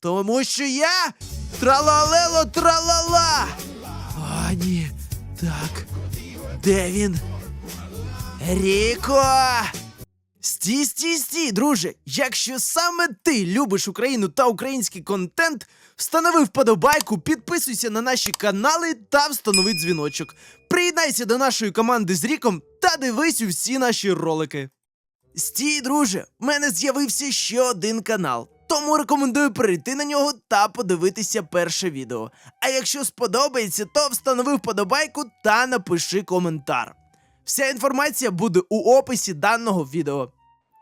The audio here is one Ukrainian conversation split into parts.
Тому що я тралалело тралала. А, ні. Так. Де він? Ріко! Стій, стій, стій, друже! Якщо саме ти любиш Україну та український контент, встанови вподобайку, підписуйся на наші канали та встанови дзвіночок. Приєднайся до нашої команди з Ріком та дивись усі наші ролики. Стій, друже, в мене з'явився ще один канал. Тому рекомендую перейти на нього та подивитися перше відео. А якщо сподобається, то встанови вподобайку та напиши коментар. Вся інформація буде у описі даного відео.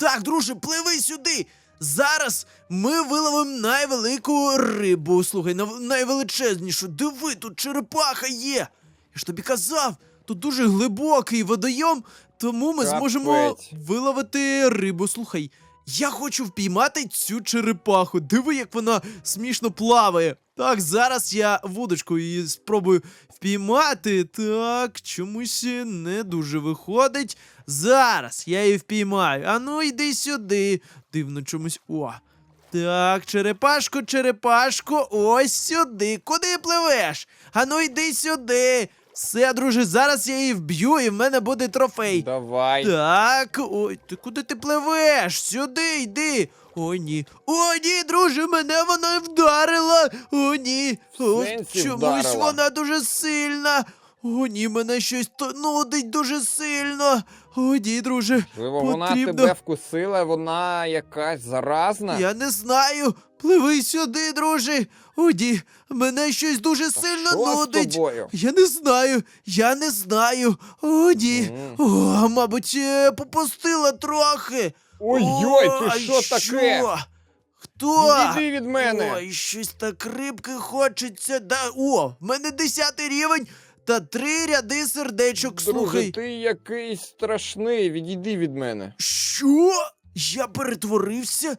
Так, друже, пливи сюди. Зараз ми виловимо найвелику рибу. Слухай, найвеличезнішу. Диви, тут черепаха є. Я ж тобі казав, тут дуже глибокий водойом, тому ми Капець. зможемо виловити рибу. Слухай, я хочу впіймати цю черепаху. Диви, як вона смішно плаває. Так, зараз я вудочку її спробую впіймати. Так, чомусь не дуже виходить. Зараз я її впіймаю. Ану, йди сюди. Дивно чомусь. О. Так, черепашко, черепашко, ось сюди. Куди пливеш? Ану, йди сюди. Все, друже, зараз я її вб'ю, і в мене буде трофей. Давай. Так, ой, ти куди ти пливеш? Сюди йди. О, ні. О, ні, друже, мене вона вдарила. О, ні. О, сенсі чомусь вдарила? вона дуже сильна. О, ні, мене щось то нудить дуже сильно. О, друже. Можливо, вона потрібно- тебе вкусила, вона якась заразна. Я не знаю. Пливи сюди, друже. О, ні, мене щось дуже сильно Що з нудить. тобою? Я не знаю, я не знаю. О, ні. Мгм. О, мабуть, е, попустила трохи. Ой-ой, ти що таке? Хто? Відійди від мене. Ой, щось так рибки хочеться. Да... О, в мене десятий рівень та три ряди сердечок. Друже, Слухай. ти якийсь страшний, відійди від мене. Що? Я перетворився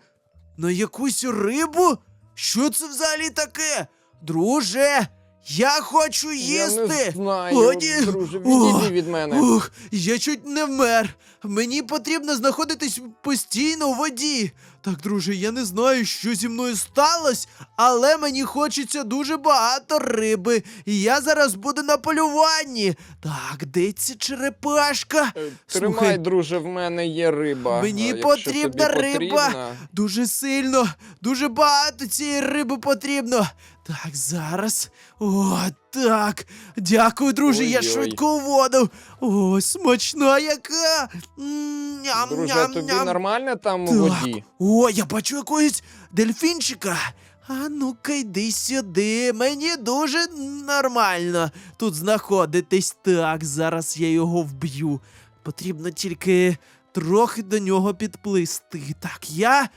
на якусь рибу? Що це взагалі таке? Друже, я хочу їсти. Я не знаю, О, ні. друже, відійди від мене. Ух, я чуть не вмер. Мені потрібно знаходитись постійно у воді. Так, друже, я не знаю, що зі мною сталося, але мені хочеться дуже багато риби. І я зараз буду на полюванні. Так, де ця черепашка? Е, Слухай, Тримай, друже, в мене є риба. Мені Е, якщо потрібна тобі риба. потрібна. Дуже сильно, дуже багато цієї риби потрібно. Так, зараз. О, так. Дякую, друже, я Ой-ой. швидко у воду. О, смачна яка. М, Ням, Друже, ням, тобі ням. нормально там у Так. воді? О, я бачу якогось дельфінчика. А ну-ка йди сюди. Мені дуже нормально тут знаходитись. Так, зараз я його вб'ю. Потрібно тільки трохи до нього підплисти. Так, я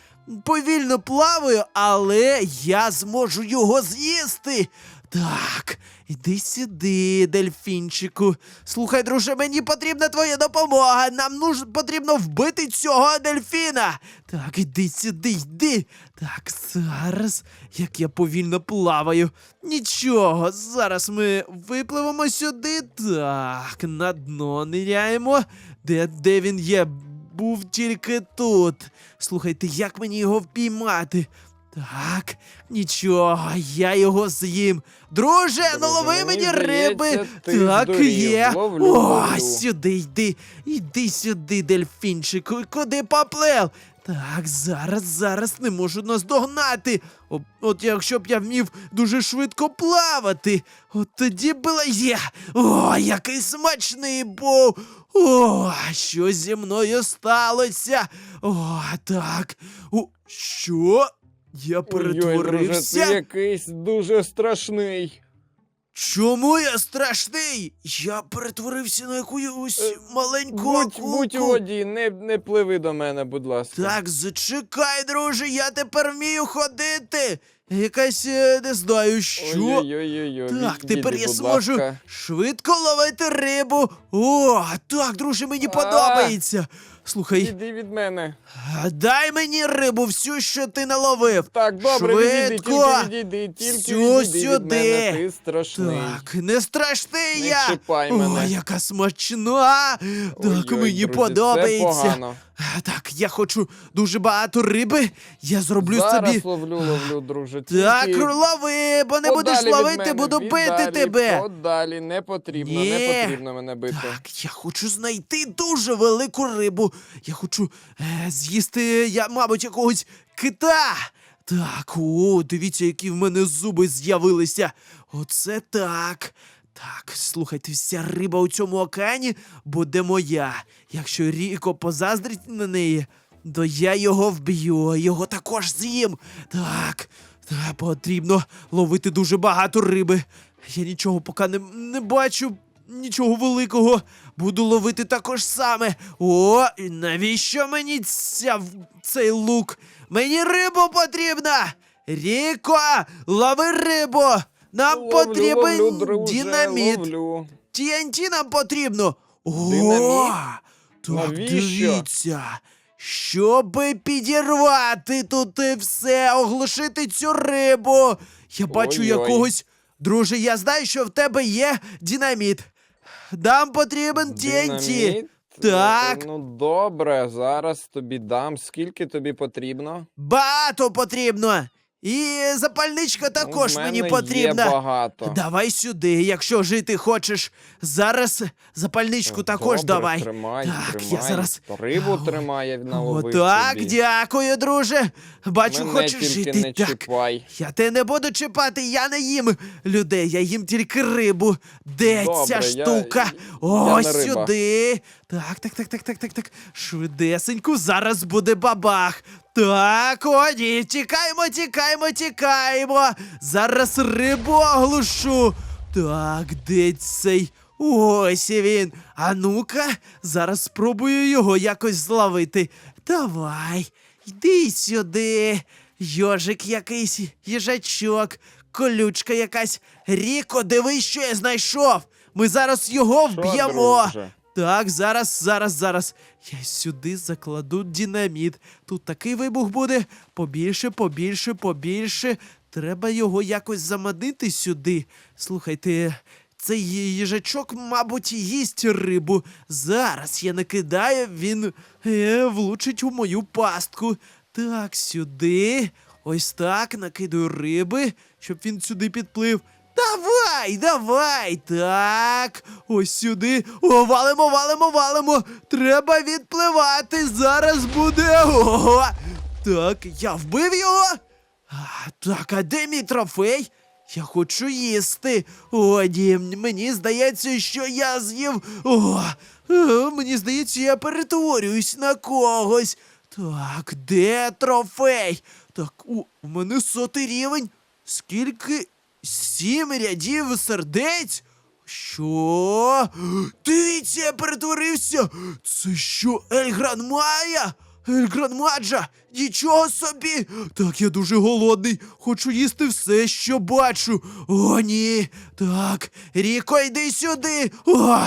повільно плаваю, але я зможу його з'їсти. Так, іди сюди, дельфінчику. Слухай, друже, мені потрібна твоя допомога. Нам нуж... потрібно вбити цього дельфіна. Так, іди сюди, йди. Так, зараз, як я повільно плаваю. Нічого, зараз ми випливемо сюди. Так, на дно ниряємо. Де, де він є? Був тільки тут. Слухайте, як мені його впіймати? Так, нічого, я його з'їм. Друже, налови мені риби. Так, є. О, сюди йди. Іди сюди, дельфінчику. Куди поплив? Так, зараз, зараз не можу наздогнати. От якщо б я вмів дуже швидко плавати, от тоді було є. О, який смачний був. О, що зі мною сталося? О, так. О, що? Я друже, перетворився? ти якийсь дуже страшний. Чому я страшний? Я перетворився на якусь Е, маленьку Будь, будь у воді, не, не пливи до мене, будь ласка. Так, зачекай, друже, я тепер вмію ходити. Якась е, не знаю, що. Ой-ой-ой-ой. Так, тепер я зможу швидко ловити рибу. О, так, друже, мені А. подобається. Слухай, Іди від мене. дай мені рибу, всю, що ти наловив. Так, добре, відійди, Швидко. тільки відійди, тільки Всю відійди від сюди. мене, ти страшний. Так, не страшний Не я. чіпай О, яка смачна. Так, Ой-ой, мені друзі, подобається. Це погано. А, Так, я хочу дуже багато риби. Я зроблю Зараз собі. ловлю, ловлю, друже. Так, Тільки лови, бо не подалі будеш від ловити, мене, буду бити віддалі, тебе. Подалі, не потрібно, Ні. не потрібно мене бити. Так, я хочу знайти дуже велику рибу. Я хочу е, з'їсти, я, мабуть, якогось кита. Так, о, дивіться, які в мене зуби з'явилися. Оце так. Так, слухайте, вся риба у цьому океані буде моя. Якщо Ріко позаздрить на неї, то я його вб'ю, його також з'їм. Так, так, потрібно ловити дуже багато риби. Я нічого поки не, не бачу, нічого великого. Буду ловити також саме. О, і навіщо мені ця, цей лук? Мені рибу потрібна! Ріко, лови рибу! Нам Ловлю, потрібен ловлю, друже, динаміт. Ловлю. TNT нам потрібно. О, Динаміт? так Навіщо? дивіться. Щоби підірвати тут і все, оглушити цю рибу. Я бачу Ой-ой. якогось. Друже, я знаю, що в тебе є динаміт. Нам потрібен TNT. Так. Ну добре, зараз тобі дам. Скільки тобі потрібно? Багато потрібно. І запальничка також У мене мені Є потрібна. багато. Давай сюди, якщо жити хочеш. Зараз запальничку також Добре, давай. Тримай, Так, тримай. я зараз- Рибу тримає наловив Отак, собі. дякую, друже. Бачу, Мене хочеш жити. не так. чіпай. Я те не буду чіпати, я не їм людей, я їм тільки рибу. Де Добре, ця штука? я Ось риба. сюди. Так, так, так, так, так, так, так. Швидесенько, зараз буде бабах. Так, о, ні, тікаємо, тікаємо, тікаємо. Зараз рибу оглушу. Так, де цей? Ось він. А ну-ка, зараз спробую його якось зловити. Давай, йди сюди. Йожик якийсь, їжачок, колючка якась. Ріко, дивись, що я знайшов. Ми зараз його вб'ємо. Так, зараз, зараз, зараз. Я сюди закладу динаміт. Тут такий вибух буде. Побільше, побільше, побільше. Треба його якось заманити сюди. Слухайте, цей їжачок, мабуть, їсть рибу. Зараз я накидаю, він е, влучить у мою пастку. Так, сюди. Ось так, накидаю риби, щоб він сюди підплив. Давай, давай, так. Ось сюди. О, валимо, валимо, валимо. Треба відпливати. Зараз буде. Ого. Так, я вбив його. А, так, а де мій трофей? Я хочу їсти. О, ні, мені здається, що я з'їв. О, е, мені здається, я перетворююсь на когось. Так, де трофей? Так, у мене сотий рівень. Скільки? Сім рядів сердець? Що? Дивіться, я перетворився! Це що, Ельгран Майя? Ельгран Маджа? Нічого собі! Так, я дуже голодний. Хочу їсти все, що бачу. О, ні. Так, Ріко, йди сюди. О,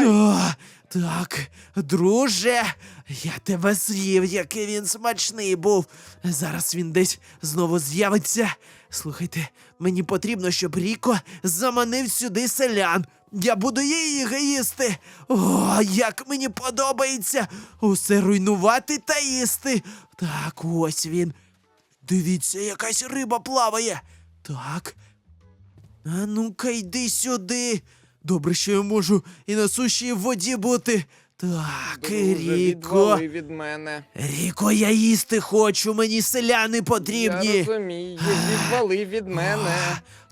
о, так, друже, я тебе з'їв, який він смачний був. Зараз він десь знову з'явиться. Слухайте, мені потрібно, щоб Ріко заманив сюди селян. Я буду її їсти. О, як мені подобається усе руйнувати та їсти. Так, ось він. Дивіться, якась риба плаває. Так. А ну-ка, йди сюди. Добре, що я можу і на суші, і в воді бути. Так, Друже, Ріко. від мене. Ріко, я їсти хочу, мені селяни потрібні. Я розумію, відвали від мене.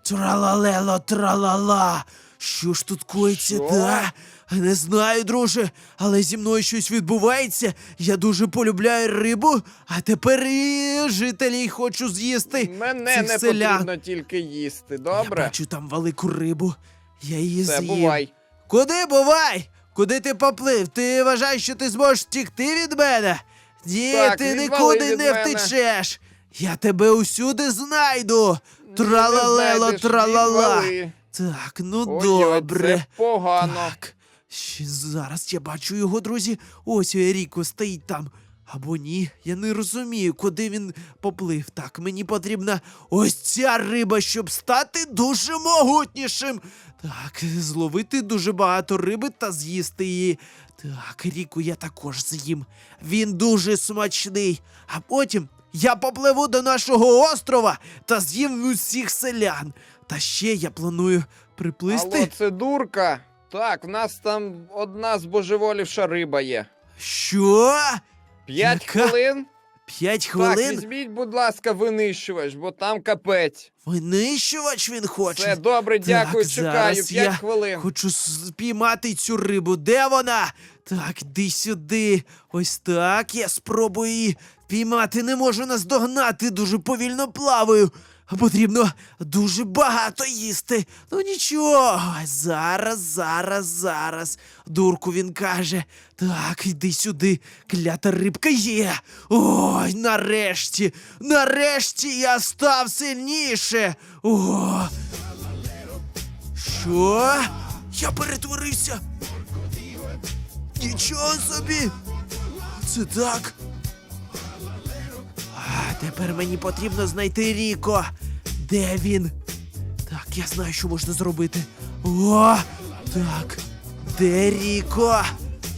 Тралалело, тралала. Що ж тут коїться, Що? та? Не знаю, друже, але зі мною щось відбувається. Я дуже полюбляю рибу, а тепер і жителів хочу з'їсти. Мене цих не селян. потрібно тільки їсти, Я добре? бачу там велику рибу. Я її Все, з'їм. бувай. Куди бувай? Куди ти поплив? Ти вважаєш, що ти зможеш втікти від мене? Ні, Так, ти відвали нікуди від не мене. втечеш. Я тебе усюди знайду. Тралалело, знайдеш, тралала. відвали. Так, ну Ой-ой, добре. Це погано. Так. Ще зараз я бачу його, друзі. Ось Ріко стоїть там. Або ні, я не розумію, куди він поплив. Так, мені потрібна ось ця риба, щоб стати дуже могутнішим. Так, зловити дуже багато риби та з'їсти її. Так, ріку я також з'їм. Він дуже смачний. А потім я попливу до нашого острова та з'їм усіх селян. Та ще я планую приплисти. Алло, це дурка. Так, в нас там одна збожеволівша риба є. Що? П'ять Яка? хвилин? П'ять Так, хвилин? візьміть, будь ласка, винищувач, бо там капець. Винищувач він хоче. Все добре, дякую, Так, чекаю. зараз П'ять я хвилин. Хочу спіймати цю рибу. Де вона? Так, йди сюди. Ось так. Я спробую її піймати. Не можу наздогнати. Дуже повільно плаваю. Потрібно дуже багато їсти. Ну нічого. Зараз, зараз, зараз. Дурку він каже. Так, йди сюди. Клята рибка є. Ой, нарешті. Нарешті я став сильніше. О, що? Я перетворився. Нічого собі. Це так. Тепер мені потрібно знайти Ріко. Де він? Так, я знаю, що можна зробити. О! Так. Де Ріко?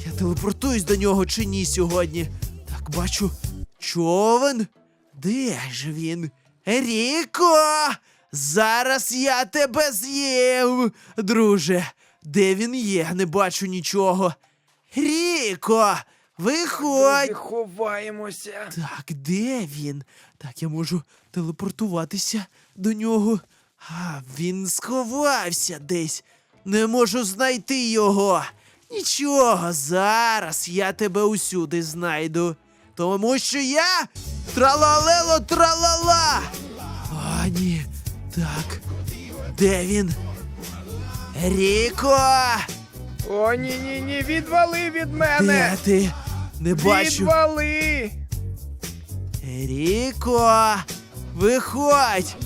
Я телепортуюсь до нього чи ні сьогодні. Так, бачу. Човен. Де ж він? Ріко! Зараз я тебе з'їм, друже. Де він є? Не бачу нічого. Ріко! Виходь! Ховаємося. Так, де він? Так, я можу телепортуватися до нього. А, він сховався десь. Не можу знайти його. Нічого, зараз я тебе усюди знайду. Тому що я тралалело тралала. А, ні. Так. Де він? Ріко! О, ні, ні, ні, відвали від Де мене! ти? Не бачу. Відвали! Ріко, виходь!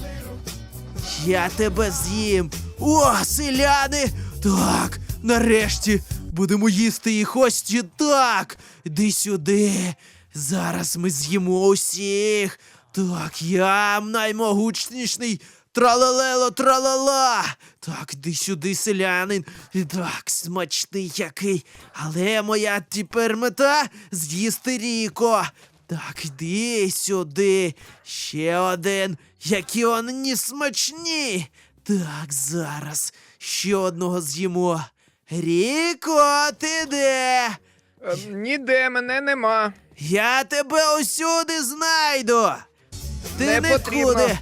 Я тебе з'їм. О, селяни! Так, нарешті будемо їсти їх ось ті так. Іди сюди. Зараз ми з'їмо усіх. Так, я наймогучніший. Тралалело, тралала. Так, іди сюди, селянин. Так, смачний який. Але моя тепер мета з'їсти Ріко. Так, іди сюди. Ще один. Які вони смачні. Так, зараз ще одного з'їмо. Ріко, ти де? Е, Ніде мене нема. Я тебе усюди знайду. Ти Не нікуди потрібно.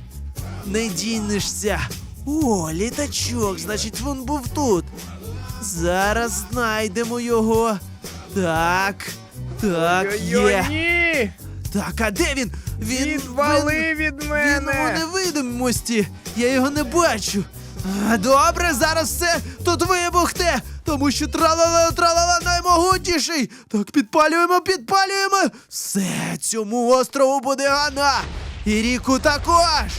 Не дінешся. О, літачок, значить, він був тут. Зараз знайдемо його. Так. Так, є. ні! Так, а де він? Він Відвали він- від Він у невидимості. Я його не бачу. А, Добре, зараз все тут вибухне, тому що тралала тралала наймогутніший. Так, підпалюємо, підпалюємо. Все, цьому острову буде гана. І ріку також.